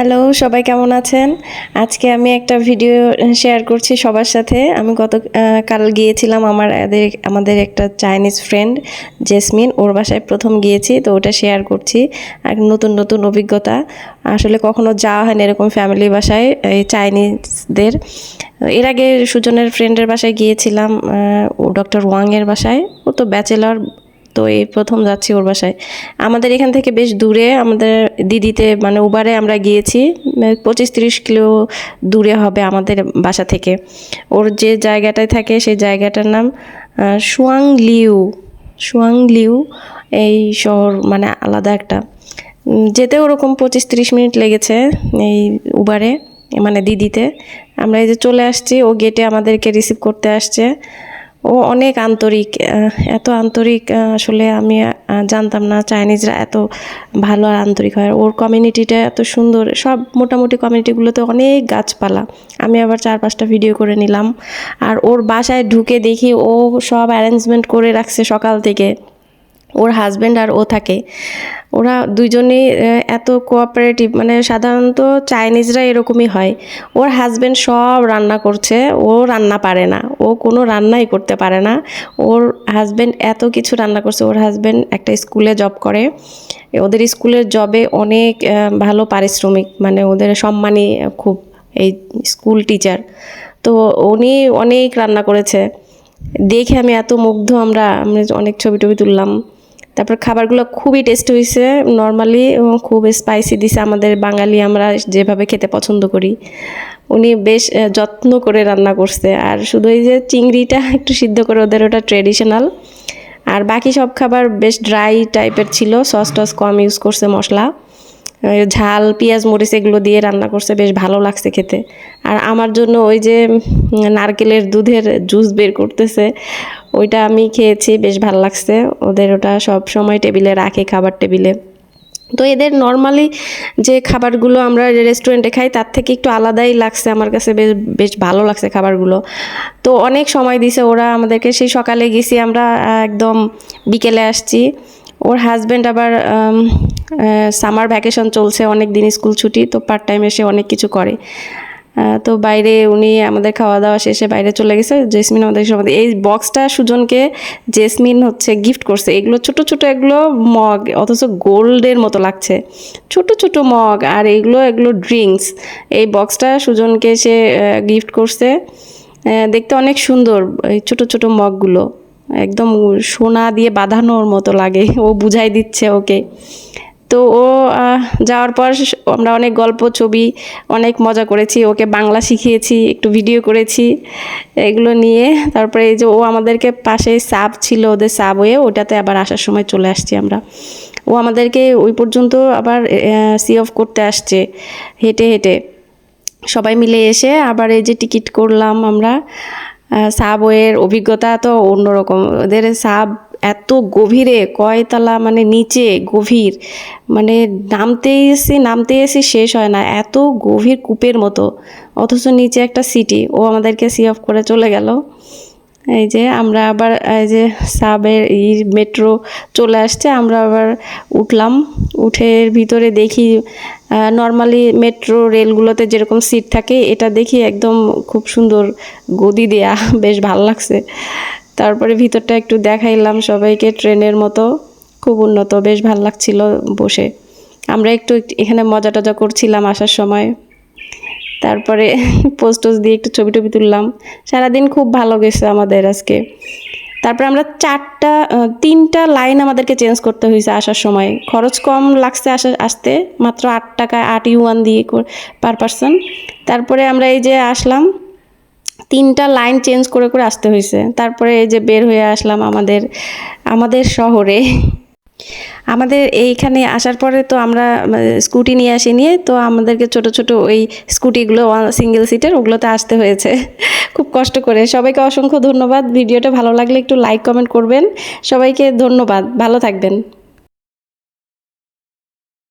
Hello সবাই কেমন আছেন? আজকে আমি একটা ভিডিও শেয়ার করছি সবার সাথে। আমি গত কাল গিয়েছিলাম আমার আমাদের একটা চাইনিজ ফ্রেন্ড জেসমিন ওর বাসায় প্রথম গিয়েছি, তো ওটা শেয়ার করছি। আর নতুন নতুন অভিজ্ঞতা। আসলে কখনো যাওয়া হয়নি এরকম ফ্যামিলি বাসায়, এই চাইনিজদের এর আগে সুজনের ফ্রেন্ডের বাসায় গিয়েছিলাম ও ডক্টর ওয়াংয়ের বাসায়। ও তো ব্যাচেলর তো এই প্রথম যাচ্ছি ওর বাসায়। আমাদের এখান থেকে বেশ দূরে, আমাদের দিদিতে মানে উবারে আমরা গিয়েছি পঁচিশ তিরিশ কিলো দূরে হবে আমাদের বাসা থেকে। ওর যে জায়গাটায় থাকে সেই জায়গাটার নাম সুয়াং লিউ সুয়াং লিউ এই শহর মানে আলাদা একটা। যেতে ওরকম পঁচিশ তিরিশ মিনিট লেগেছে এই উবারে মানে দিদিতে। আমরা এই যে চলে আসছি, ও গেটে আমাদেরকে রিসিভ করতে আসছে। ও অনেক আন্তরিক এত আন্তরিক আসলে আমি জানতাম না চাইনিজরা এত ভালো আর আন্তরিক হয়। ওর কমিউনিটিটা এত সুন্দর, সব মোটামুটি কমিউনিটিগুলোতে অনেক গাছপালা। আমি আবার চার পাঁচটা ভিডিও করে নিলাম। আর ওর বাসায় ঢুকে দেখি ও সব অ্যারেঞ্জমেন্ট করে রাখছে সকাল থেকে। ওর হাজব্যান্ড আর ও থাকে। ওরা দুজনেই এত কোঅপারেটিভ মানে সাধারণত চাইনিজরা এরকমই হয়। ওর হাজব্যান্ড সব রান্না করছে, ও রান্না পারে না, ও কোনো রান্নাই করতে পারে না। ওর হাজব্যান্ড এত কিছু রান্না করছে, ওর হাজব্যান্ড একটা স্কুলে জব করে। ওদের স্কুলের জবে অনেক ভালো পারিশ্রমিক মানে ওদের সম্মানী খুব এই স্কুল টিচার তো উনি অনেক রান্না করেছে। দেখে আমি এত মুগ্ধ, আমরা আমরা অনেক ছবি টবি তুললাম। তারপর খাবারগুলো খুবই টেস্ট হয়েছে নর্মালি খুব স্পাইসি দিছে আমাদের বাঙালি, আমরা যেভাবে খেতে পছন্দ করি। উনি বেশ যত্ন করে রান্না করছে। আর শুধু এই যে চিংড়িটা একটু সিদ্ধ করে, ওদের ওটা ট্রেডিশনাল আর বাকি সব খাবার বেশ ড্রাই টাইপের ছিল। সস টস কম ইউজ করছে মশলা। ঝাল, পেঁয়াজ, মরিচ এগুলো দিয়ে রান্না করছে, বেশ ভালো লাগছে খেতে। আর আমার জন্য ওই যে নারকেলের দুধের জুস বের করতেছে, ওইটা আমি খেয়েছি, বেশ ভালো লাগছে। ওদের ওটা সব সময় টেবিলে রাখে, খাবার টেবিলে। তো এদের নর্মালি যে খাবারগুলো আমরা রেস্টুরেন্টে খাই, তার থেকে একটু আলাদাই লাগছে আমার কাছে, বেশ বেশ ভালো লাগছে খাবারগুলো। তো অনেক সময় দিছে ওরা আমাদেরকে, সেই সকালে গেছি আমরা একদম বিকেলে আসছি। ওর হাজব্যান্ড আবার সামার ভ্যাকেশন চলছে, অনেক দিন স্কুল ছুটি, তো পার্ট টাইম এসে অনেক কিছু করে। তো বাইরে উনি আমাদের খাওয়া দাওয়া শেষে বাইরে চলে গেছে, জেসমিন আমাদের সবাই এই বক্সটা সুজনকে জেসমিন হচ্ছে গিফট করছে। এগুলো ছোট ছোট, এগুলো মগ, অথচ গোল্ডের মতো লাগছে। ছোট ছোট মগ, আর এগুলো এগুলো ড্রিঙ্কস এই বক্সটা সুজনকে সে গিফট করছে। দেখতে অনেক সুন্দর, এই ছোট ছোট মগগুলো। একদম সোনা দিয়ে বাঁধানোর মতো লাগে। ও বুঝাই দিচ্ছে ওকে। তো ও যাওয়ার পর আমরা অনেক গল্প, ছবি, অনেক মজা করেছি। ওকে বাংলা শিখিয়েছি, একটু ভিডিও করেছি, এগুলো নিয়ে। তারপরে এই যে ও আমাদেরকে পাশে সাব ছিল ওদের সাব হয়ে ওটাতে আবার আসার সময় চলে আসছি আমরা। ও আমাদেরকে ওই পর্যন্ত আবার সি অফ করতে আসছে, হেঁটে হেঁটে। সবাই মিলে এসে আবার এই যে টিকিট করলাম আমরা। সাবওয়ের অভিজ্ঞতা তো অন্যরকম। ওদের সাব এত গভীরে, কয়তলা মানে নিচে, গভীর। মানে নামতে এসে নামতে এসে শেষ হয় না। এত গভীর কূপের মতো। অথচ নিচে একটা সিটি ও আমাদেরকে সি অফ করে চলে গেল। এই যে আমরা আবার, এই যে সাবের এই মেট্রো চলে আসছে, আমরা আবার উঠলাম। উঠে ভিতরে দেখি নর্মালি মেট্রো রেলগুলোতে যেরকম সিট থাকে, এটা দেখি একদম খুব সুন্দর গদি দেয়া, বেশ ভালো লাগছে। তারপরে ভিতরটা একটু দেখাইলাম সবাইকে, ট্রেনের মতো, খুব উন্নত, বেশ ভালো লাগছিল বসে। আমরা একটু এখানে মজা টজা করছিলাম আসার সময়। তারপরে পোস্ট দিয়ে একটু ছবি টবি তুললাম। সারাদিন খুব ভালো গেছে আমাদের আজকে। তারপরে আমরা চারটা তিনটা লাইন আমাদেরকে চেঞ্জ করতে হয়েছে আসার সময়। খরচ কম লাগছে আসা, আসতে, মাত্র আট টাকা আট ইউয়ান দিয়ে পার পার্সন তারপরে আমরা এই যে আসলাম, তিনটা লাইন চেঞ্জ করে করে আসতে হয়েছে। তারপরে এই যে বের হয়ে আসলাম আমাদের আমাদের শহরে। আমাদের এইখানে আসার পরে তো আমরা স্কুটি নিয়ে আসি নিয়ে তো আমাদেরকে ছোট ছোট ওই স্কুটিগুলো সিঙ্গেল সিটের ওগুলোতে আসতে হয়েছে। খুব কষ্ট করে। সবাইকে অসংখ্য ধন্যবাদ। ভিডিওটা ভালো লাগলে একটু লাইক কমেন্ট করবেন। সবাইকে ধন্যবাদ। ভালো থাকবেন।